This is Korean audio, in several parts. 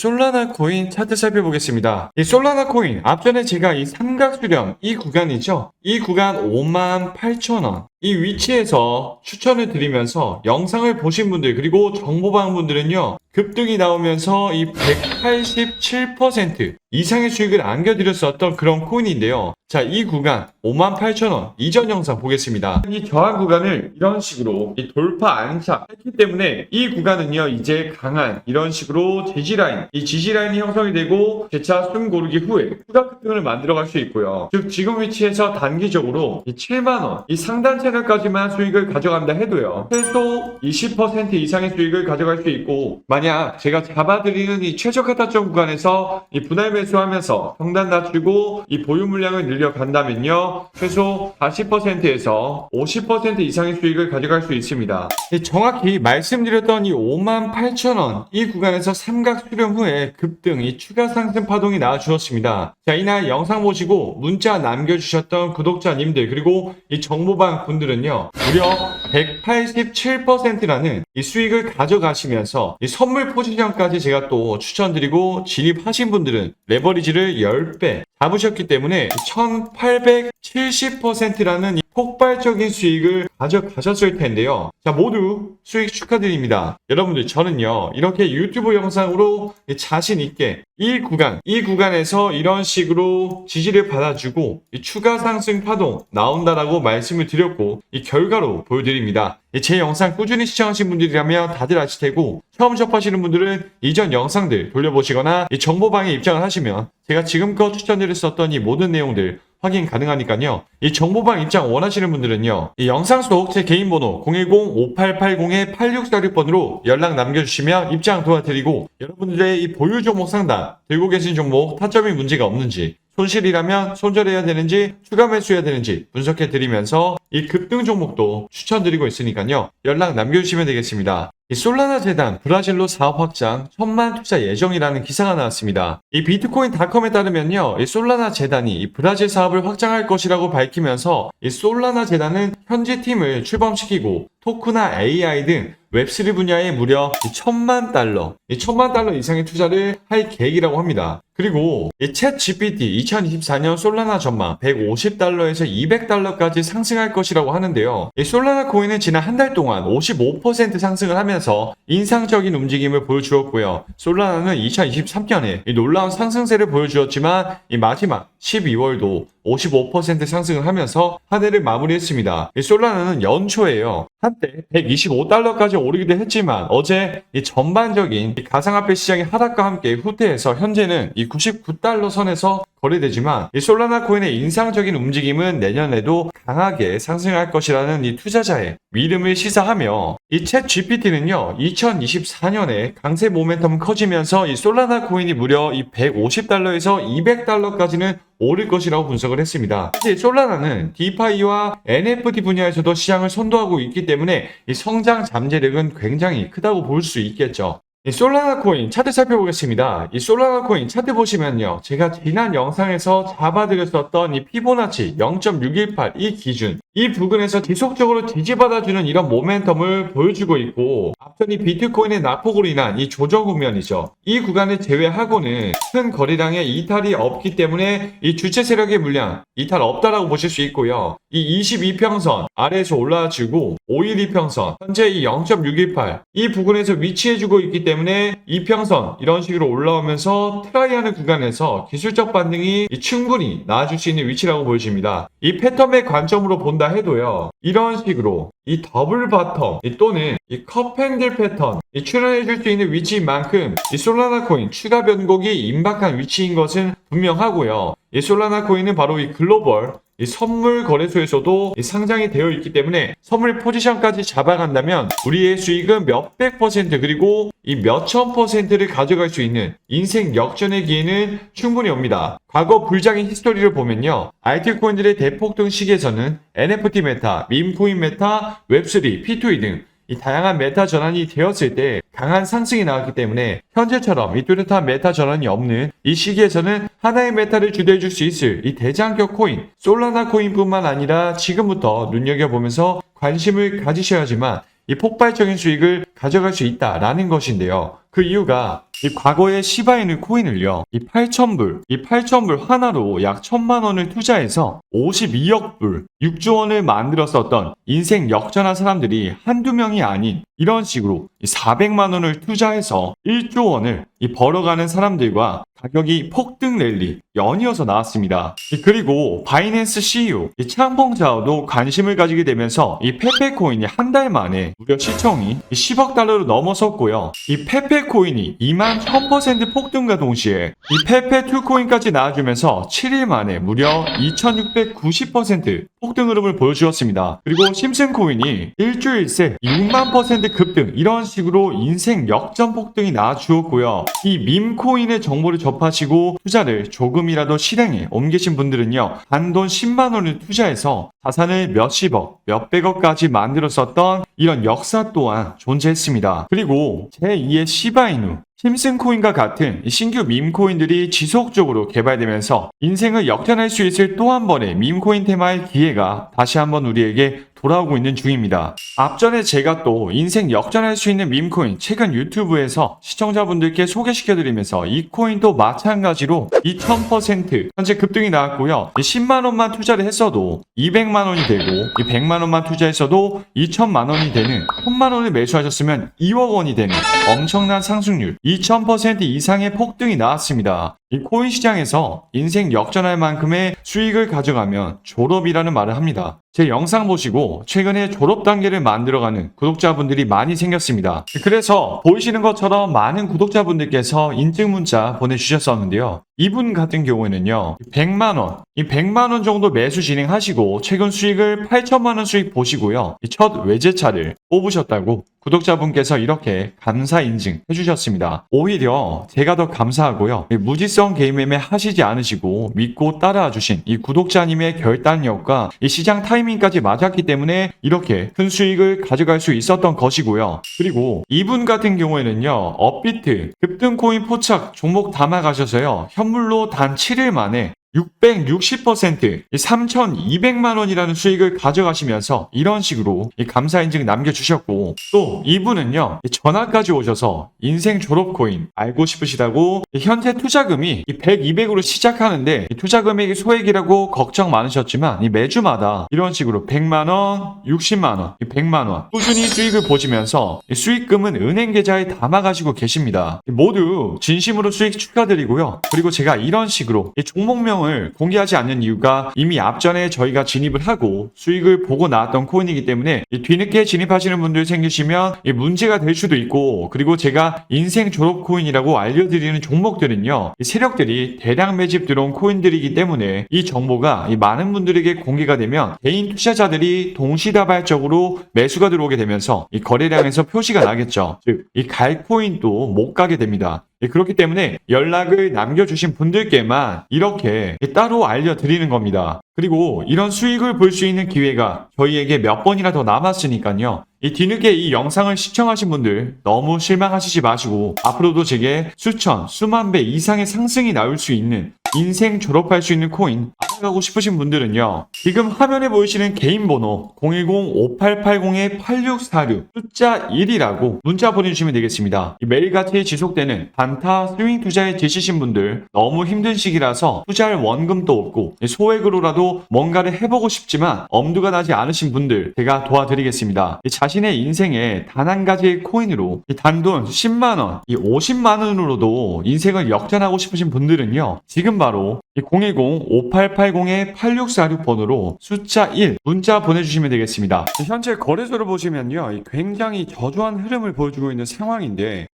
솔라나 코인 차트 살펴보겠습니다. 이 솔라나 코인 앞전에 제가 이 삼각 수렴 이 구간이죠. 이 구간 5만 8천 원. 이 위치에서 추천을 드리면서 영상을 보신 분들 그리고 정보방 분들은요 급등이 나오면서 이 187% 이상의 수익을 안겨드렸었던 그런 코인인데요. 자, 이 구간 58,000원 이전 영상 보겠습니다. 이 저항 구간을 이런 식으로 이 돌파 안착 했기 때문에 이 구간은요 이제 강한 이런 식으로 지지라인 이 지지라인이 형성이 되고 재차 숨 고르기 후에 추가 급등을 만들어 갈 수 있고요. 즉 지금 위치에서 단기적으로 이 7만원 이 상단 채널까지만 수익을 가져간다 해도요 최소 20% 이상의 수익을 가져갈 수 있고 만약 제가 잡아드리는 이 최저가 타점 구간에서 이 분할 매수하면서 평단 낮추고 이 보유 물량을 늘려간다면요 최소 40%에서 50% 이상의 수익을 가져갈 수 있습니다. 이 정확히 말씀드렸던 이 5만 8천 원이 구간에서 삼각 수렴 후에 급등 이 추가 상승 파동이 나와 주었습니다. 자 이날 영상 보시고 문자 남겨주셨던 구독자님들 그리고 이 정보방 분들은요 무려 187%라는 이 수익을 가져가시면서 이 선물 포지션까지 제가 또 추천드리고 진입하신 분들은 레버리지를 10배 잡으셨기 때문에 1870%라는 이 폭발적인 수익을 가져가셨을 텐데요. 자, 모두 수익 축하드립니다. 여러분들, 저는요, 이렇게 유튜브 영상으로 자신 있게 이 구간, 이 구간에서 이런 식으로 지지를 받아주고 이 추가 상승 파동 나온다라고 말씀을 드렸고, 이 결과로 보여드 립니다. 이제 영상 꾸준히 시청하신 분들이라면 다들 아실 테고, 처음 접하시는 분들은 이전 영상들 돌려보시거나 이 정보방에 입장을 하시면 제가 지금껏 추천드렸었던 이 모든 내용들 확인 가능하니까요. 이 정보방 입장 원하시는 분들은요. 이 영상 속 제 개인 번호 010-5880-8646번으로 연락 남겨주시면 입장 도와드리고 여러분들의 이 보유 종목 상담 들고 계신 종목 타점이 문제가 없는지 손실이라면 손절해야 되는지 추가 매수해야 되는지 분석해 드리면서 이 급등 종목도 추천드리고 있으니까요. 연락 남겨주시면 되겠습니다. 이 솔라나 재단 브라질로 사업 확장 천만 투자 예정이라는 기사가 나왔습니다. 이 비트코인닷컴에 따르면요, 이 솔라나 재단이 이 브라질 사업을 확장할 것이라고 밝히면서 이 솔라나 재단은 현지 팀을 출범시키고 토크나 AI 등 웹3 분야에 무려 이 천만 달러, 이 천만 달러 이상의 투자를 할 계획이라고 합니다. 그리고 이챗 GPT 2024년 솔라나 전망 150달러에서 200달러까지 상승할 것이라고 하는데요. 이 솔라나 코인은 지난 한 달 동안 55% 상승을 하면서 인상적인 움직임을 보여주었고요. 솔라나는 2023년에 놀라운 상승세를 보여주었지만 이 마지막 12월도 55% 상승을 하면서 한 해를 마무리했습니다. 이 솔라나는 연초에요. 한때 125달러까지 오르기도 했지만 어제 이 전반적인 이 가상화폐 시장의 하락과 함께 후퇴해서 현재는 이 99달러 선에서 거래되지만 이 솔라나 코인의 인상적인 움직임은 내년에도 강하게 상승할 것이라는 이 투자자의 믿음을 시사하며 이 챗 GPT는요 2024년에 강세 모멘텀 커지면서 이 솔라나 코인이 무려 이 150달러에서 200달러까지는 오를 것이라고 분석을 했습니다. 사실 솔라나는 디파이와 NFT 분야에서도 시장을 선도하고 있기 때문에 이 성장 잠재력은 굉장히 크다고 볼 수 있겠죠. 이 솔라나 코인 차트 살펴보겠습니다. 이 솔라나 코인 차트 보시면요. 제가 지난 영상에서 잡아드렸었던 이 피보나치 0.618 이 기준 이 부근에서 지속적으로 지지받아주는 이런 모멘텀을 보여주고 있고 앞선 이 비트코인의 낙폭으로 인한 이 조정 국면이죠. 이 구간을 제외하고는 큰 거래량의 이탈이 없기 때문에 이 주체 세력의 물량 이탈 없다라고 보실 수 있고요. 이 22평선 아래에서 올라와주고 512평선 현재 이 0.618 이 부근에서 위치해주고 있기 때문에 이평선 이런 식으로 올라오면서 트라이하는 구간에서 기술적 반등이 이 충분히 나와줄 수 있는 위치라고 보여집니다. 이 패턴의 관점으로 본다 해도요. 이런 식으로 이 더블 바텀 이 또는 이 컵 핸들 패턴 이 출현해줄 수 있는 위치인 만큼 이 솔라나 코인 추가 변곡이 임박한 위치인 것은 분명하고요. 이 솔라나 코인은 바로 이 글로벌 이 선물 거래소에서도 이 상장이 되어 있기 때문에 선물 포지션까지 잡아간다면 우리의 수익은 몇백 퍼센트 그리고 이 몇천 퍼센트를 가져갈 수 있는 인생 역전의 기회는 충분히 옵니다. 과거 불장의 히스토리를 보면요. 알트코인들의 대폭등 시기에서는 NFT 메타, 밈코인 메타, 웹3, P2E 등 이 다양한 메타 전환이 되었을 때 강한 상승이 나왔기 때문에 현재처럼 이 뚜렷한 메타 전환이 없는 이 시기에서는 하나의 메타를 주도해 줄 수 있을 이 대장격 코인, 솔라나 코인뿐만 아니라 지금부터 눈여겨보면서 관심을 가지셔야지만 이 폭발적인 수익을 가져갈 수 있다라는 것인데요. 그 이유가 이 과거에 시바이누 코인을요, 이 8,000불, 이 8,000불 하나로 약 1,000만 원을 투자해서 52억 불, 6조 원을 만들었었던 인생 역전한 사람들이 한두 명이 아닌 이런 식으로 이 400만 원을 투자해서 1조 원을 이 벌어가는 사람들과 가격이 폭등 랠리 연이어서 나왔습니다. 이 그리고 바이낸스 CEO 이 창펑자오도 관심을 가지게 되면서 이 페페코인이 한 달 만에 무려 시청이 10억 달러로 넘어섰고요. 이 페페 코인이 2만 1000% 폭등과 동시에 이 페페2 코인까지 나와주면서 7일 만에 무려 2690% 폭등 흐름을 보여주었습니다. 그리고 심슨 코인이 일주일 새 6만 퍼센트 급등 이런 식으로 인생 역전 폭등이 나와주었고요. 이 밈 코인의 정보를 접하시고 투자를 조금이라도 실행에 옮기신 분들은요. 단돈 10만 원을 투자해서 자산을 몇십억, 몇백억까지 만들었었던 이런 역사 또한 존재했습니다. 그리고 제2의 시바이누 힘슨코인과 같은 이 신규 밈코인들이 지속적으로 개발되면서 인생을 역전할 수 있을 또 한 번의 밈코인 테마의 기회가 다시 한번 우리에게 돌아오고 있는 중입니다. 앞전에 제가 또 인생 역전할 수 있는 밈코인 최근 유튜브에서 시청자분들께 소개시켜드리면서 이 코인도 마찬가지로 2000% 현재 급등이 나왔고요. 10만원만 투자를 했어도 200만원이 되고 100만원만 투자했어도 2천만원이 되는 1000만원을 매수하셨으면 2억 원이 되는 엄청난 상승률 2000% 이상의 폭등이 나왔습니다. 이 코인 시장에서 인생 역전할 만큼의 수익을 가져가면 졸업이라는 말을 합니다. 제 영상 보시고 최근에 졸업 단계를 만들어가는 구독자분들이 많이 생겼습니다. 그래서 보이시는 것처럼 많은 구독자분들께서 인증 문자 보내주셨었는데요. 이분 같은 경우에는요, 100만원, 이 100만원 정도 매수 진행하시고 최근 수익을 8천만원 수익 보시고요. 이첫 외제차를 뽑으셨다고 구독자분께서 이렇게 감사 인증 해주셨습니다. 오히려 제가 더 감사하고요. 이 무지성 개인 매매 하시지 않으시고 믿고 따라와 주신 이 구독자님의 결단력과 이 시장 타이밍까지 맞았기 때문에 이렇게 큰 수익을 가져갈 수 있었던 것이고요. 그리고 이분 같은 경우에는요. 업비트 급등 코인 포착 종목 담아가셔서요. 현물로 단 7일 만에 660% 3,200만 원이라는 수익을 가져가시면서 이런 식으로 이 감사 인증 남겨주셨고 또 이분은요 이 전화까지 오셔서 인생 졸업 코인 알고 싶으시다고 이 현재 투자금이 이 100, 200으로 시작하는데 이 투자 금액이 소액이라고 걱정 많으셨지만 이 매주마다 이런 식으로 100만 원, 60만 원, 이 100만 원 꾸준히 수익을 보시면서 이 수익금은 은행 계좌에 담아가시고 계십니다. 이 모두 진심으로 수익 축하드리고요. 그리고 제가 이런 식으로 이 종목명을 공개하지 않는 이유가 이미 앞전에 저희가 진입을 하고 수익을 보고 나왔던 코인이기 때문에 이 뒤늦게 진입하시는 분들 생기시면 이 문제가 될 수도 있고 그리고 제가 인생 졸업 코인이라고 알려드리는 종목들은요 이 세력들이 대량 매집 들어온 코인들이기 때문에 이 정보가 이 많은 분들에게 공개가 되면 개인 투자자들이 동시다발적으로 매수가 들어오게 되면서 이 거래량에서 표시가 나겠죠. 즉, 이 갈코인도 못 가게 됩니다. 예, 그렇기 때문에 연락을 남겨주신 분들께만 이렇게 따로 알려드리는 겁니다. 그리고 이런 수익을 볼 수 있는 기회가 저희에게 몇 번이나 더 남았으니까요. 이 뒤늦게 이 영상을 시청하신 분들 너무 실망하시지 마시고 앞으로도 제게 수천, 수만 배 이상의 상승이 나올 수 있는 인생 졸업할 수 있는 코인 알아가고 싶으신 분들은요. 지금 화면에 보이시는 개인 번호 010-5880-8646 숫자 1이라고 문자 보내주시면 되겠습니다. 이 매일같이 지속되는 단타 스윙 투자에 지치신 분들 너무 힘든 시기라서 투자할 원금도 없고 소액으로라도 뭔가를 해보고 싶지만 엄두가 나지 않으신 분들 제가 도와드리겠습니다. 이 자신의 인생에 단 한 가지의 코인으로 이 단돈 10만원, 이 50만원으로도 인생을 역전하고 싶으신 분들은요. 지금 바로 010-5880-8646번으로 숫자 1 문자 보내주시면 되겠습니다. 현재 거래소를 보시면요. 이 굉장히 저조한 흐름을 보여주고 있는 상황인데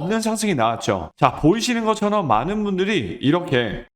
는 상승이 나왔죠. 자 보이시는 것처럼 많은 분들이 이렇게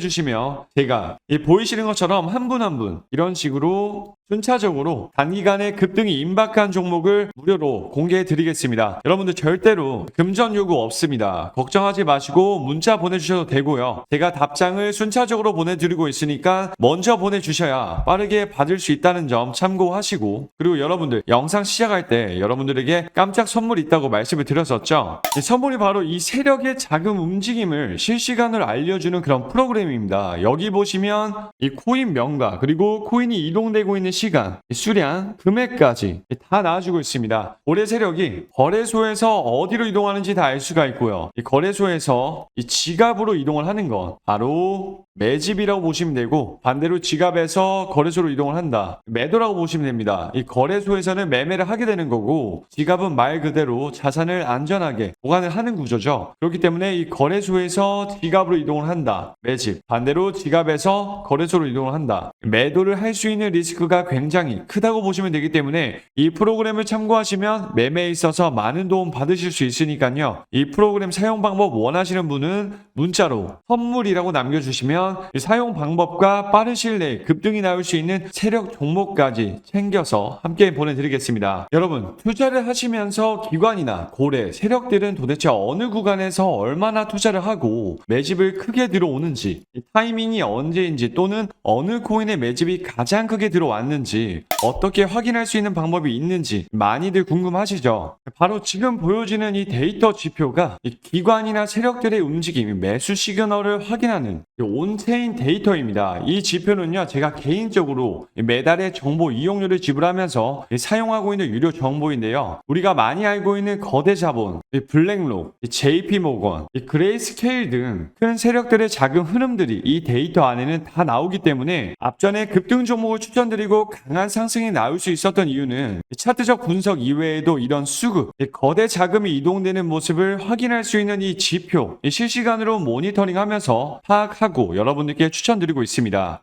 주시면 제가 이 보이시는 것처럼 한분 한 분 이런 식으로 순차적으로 단기간에 급등이 임박한 종목을 무료로 공개해 드리겠습니다. 여러분들 절대로 금전 요구 없습니다. 걱정하지 마시고 문자 보내주셔도 되고요. 제가 답장을 순차적으로 보내드리고 있으니까 먼저 보내주셔야 빠르게 받을 수 있다는 점 참고하시고 그리고 여러분들 영상 시작할 때 여러분들에게 깜짝 선물이 있다고 말씀을 드렸었죠. 이 선물이 바로 이 세력의 자금 움직임을 실시간으로 알려주는 그런 프로그램 입니다. 여기 보시면 이 코인 명가 그리고 코인이 이동되고 있는 시간, 이 수량, 금액까지 다 나와주고 있습니다. 올해 세력이 거래소에서 어디로 이동하는지 다 알 수가 있고요. 이 거래소에서 이 지갑으로 이동을 하는 건 바로 매집이라고 보시면 되고 반대로 지갑에서 거래소로 이동을 한다. 매도라고 보시면 됩니다. 이 거래소에서는 매매를 하게 되는 거고 지갑은 말 그대로 자산을 안전하게 보관을 하는 구조죠. 그렇기 때문에 이 거래소에서 지갑으로 이동을 한다. 매집. 반대로 지갑에서 거래소로 이동을 한다. 매도를 할 수 있는 리스크가 굉장히 크다고 보시면 되기 때문에 이 프로그램을 참고하시면 매매에 있어서 많은 도움 받으실 수 있으니까요. 이 프로그램 사용 방법 원하시는 분은 문자로 선물이라고 남겨주시면 이 사용 방법과 빠른 시일 내에 급등이 나올 수 있는 세력 종목까지 챙겨서 함께 보내드리겠습니다. 여러분 투자를 하시면서 기관이나 고래, 세력들은 도대체 어느 구간에서 얼마나 투자를 하고 매집을 크게 들어오는지 이 타이밍이 언제인지 또는 어느 코인의 매집이 가장 크게 들어왔는지 어떻게 확인할 수 있는 방법이 있는지 많이들 궁금하시죠? 바로 지금 보여지는 이 데이터 지표가 이 기관이나 세력들의 움직임, 매수 시그널을 확인하는 온 온체인 데이터입니다. 이 지표는요, 제가 개인적으로 매달의 정보 이용료를 지불하면서 사용하고 있는 유료 정보인데요. 우리가 많이 알고 있는 거대 자본, 이 블랙록, 이 JP 모건, 이 그레이스케일 등 큰 세력들의 자금 흐름들이 이 데이터 안에는 다 나오기 때문에 앞전에 급등 종목을 추천드리고 강한 상승이 나올 수 있었던 이유는 이 차트적 분석 이외에도 이런 수급, 이 거대 자금이 이동되는 모습을 확인할 수 있는 이 지표, 이 실시간으로 모니터링하면서 파악하고 여러분들께 추천드리고 있습니다.